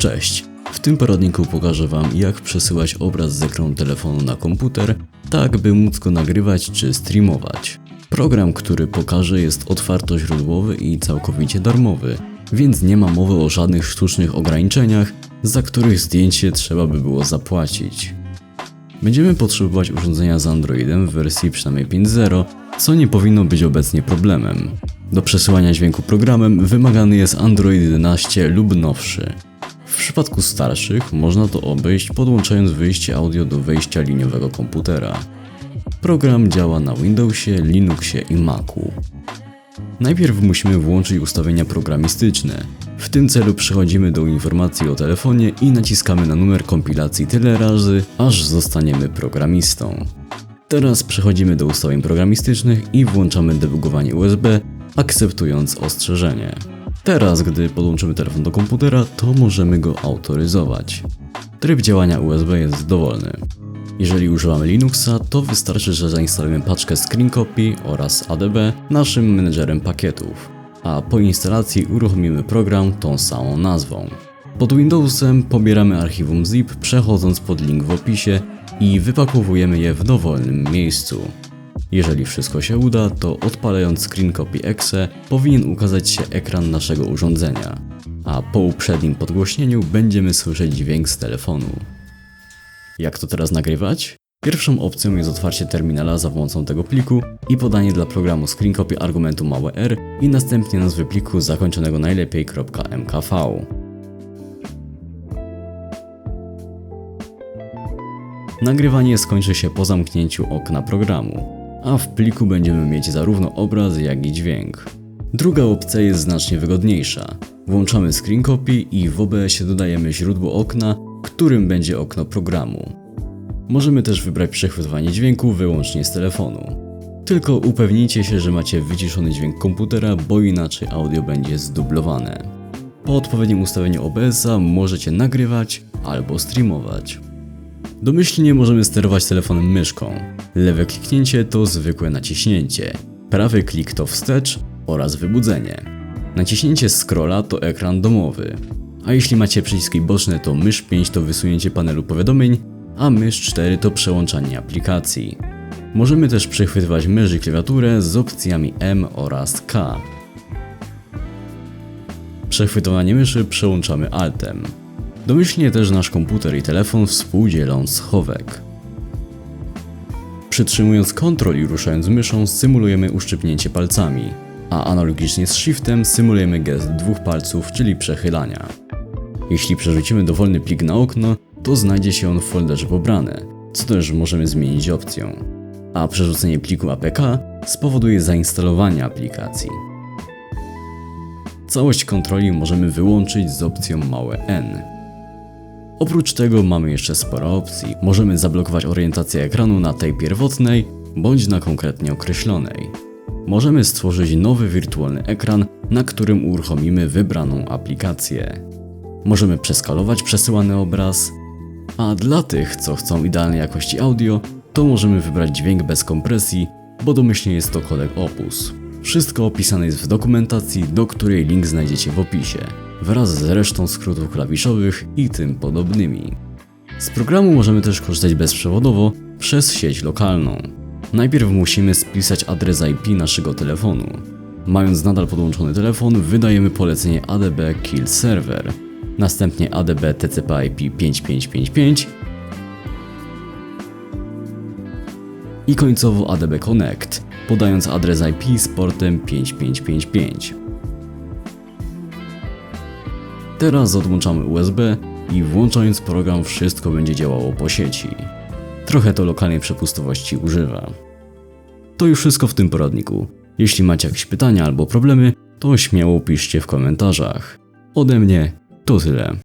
Cześć! W tym poradniku pokażę Wam jak przesyłać obraz z ekranu telefonu na komputer, tak by móc go nagrywać czy streamować. Program, który pokażę jest otwartoźródłowy i całkowicie darmowy, więc nie ma mowy o żadnych sztucznych ograniczeniach, za których zdjęcie trzeba by było zapłacić. Będziemy potrzebować urządzenia z Androidem w wersji przynajmniej 5.0, co nie powinno być obecnie problemem. Do przesyłania dźwięku programem wymagany jest Android 11 lub nowszy. W przypadku starszych można to obejść podłączając wyjście audio do wejścia liniowego komputera. Program działa na Windowsie, Linuxie i Macu. Najpierw musimy włączyć ustawienia programistyczne. W tym celu przechodzimy do informacji o telefonie i naciskamy na numer kompilacji tyle razy, aż zostaniemy programistą. Teraz przechodzimy do ustawień programistycznych i włączamy debugowanie USB, akceptując ostrzeżenie. Teraz, gdy podłączymy telefon do komputera, to możemy go autoryzować. Tryb działania USB jest dowolny. Jeżeli używamy Linuxa, to wystarczy, że zainstalujemy paczkę ScreenCopy oraz ADB naszym menedżerem pakietów, a po instalacji uruchomimy program tą samą nazwą. Pod Windowsem pobieramy archiwum zip przechodząc pod link w opisie i wypakowujemy je w dowolnym miejscu. Jeżeli wszystko się uda, to odpalając Screen Copy Exe powinien ukazać się ekran naszego urządzenia, a po uprzednim podgłośnieniu będziemy słyszeć dźwięk z telefonu. Jak to teraz nagrywać? Pierwszą opcją jest otwarcie terminala za pomocą tego pliku i podanie dla programu screencopy argumentu małe r i następnie nazwy pliku zakończonego najlepiej .mkv. Nagrywanie skończy się po zamknięciu okna programu, a w pliku będziemy mieć zarówno obraz, jak i dźwięk. Druga opcja jest znacznie wygodniejsza. Włączamy screen copy i w OBS-ie dodajemy źródło okna, którym będzie okno programu. Możemy też wybrać przechwytywanie dźwięku wyłącznie z telefonu. Tylko upewnijcie się, że macie wyciszony dźwięk komputera, bo inaczej audio będzie zdublowane. Po odpowiednim ustawieniu OBS-a możecie nagrywać albo streamować. Domyślnie możemy sterować telefonem myszką. Lewe kliknięcie to zwykłe naciśnięcie, prawy klik to wstecz oraz wybudzenie. Naciśnięcie scrolla to ekran domowy. A jeśli macie przyciski boczne to mysz 5 to wysunięcie panelu powiadomień, a mysz 4 to przełączanie aplikacji. Możemy też przechwytywać mysz i klawiaturę z opcjami M oraz K. Przechwytowanie myszy przełączamy Altem. Domyślnie też nasz komputer i telefon współdzielą schowek. Przytrzymując Ctrl i ruszając myszą symulujemy uszczypnięcie palcami, a analogicznie z Shiftem symulujemy gest dwóch palców, czyli przechylania. Jeśli przerzucimy dowolny plik na okno, to znajdzie się on w folderze pobrane, co też możemy zmienić opcją. A przerzucenie pliku APK spowoduje zainstalowanie aplikacji. Całość kontroli możemy wyłączyć z opcją małe n. Oprócz tego mamy jeszcze sporo opcji. Możemy zablokować orientację ekranu na tej pierwotnej bądź na konkretnie określonej. Możemy stworzyć nowy wirtualny ekran, na którym uruchomimy wybraną aplikację. Możemy przeskalować przesyłany obraz, a dla tych, co chcą idealnej jakości audio, to możemy wybrać dźwięk bez kompresji, bo domyślnie jest to kodek Opus. Wszystko opisane jest w dokumentacji, do której link znajdziecie w opisie, wraz z resztą skrótów klawiszowych i tym podobnymi. Z programu możemy też korzystać bezprzewodowo przez sieć lokalną. Najpierw musimy spisać adres IP naszego telefonu. Mając nadal podłączony telefon, wydajemy polecenie ADB Kill Server, następnie ADB TCP IP 5555 i końcowo ADB Connect, podając adres IP z portem 5555. Teraz odłączamy USB i włączając program wszystko będzie działało po sieci. Trochę to lokalnej przepustowości używa. To już wszystko w tym poradniku. Jeśli macie jakieś pytania albo problemy, to śmiało piszcie w komentarzach. Ode mnie to tyle.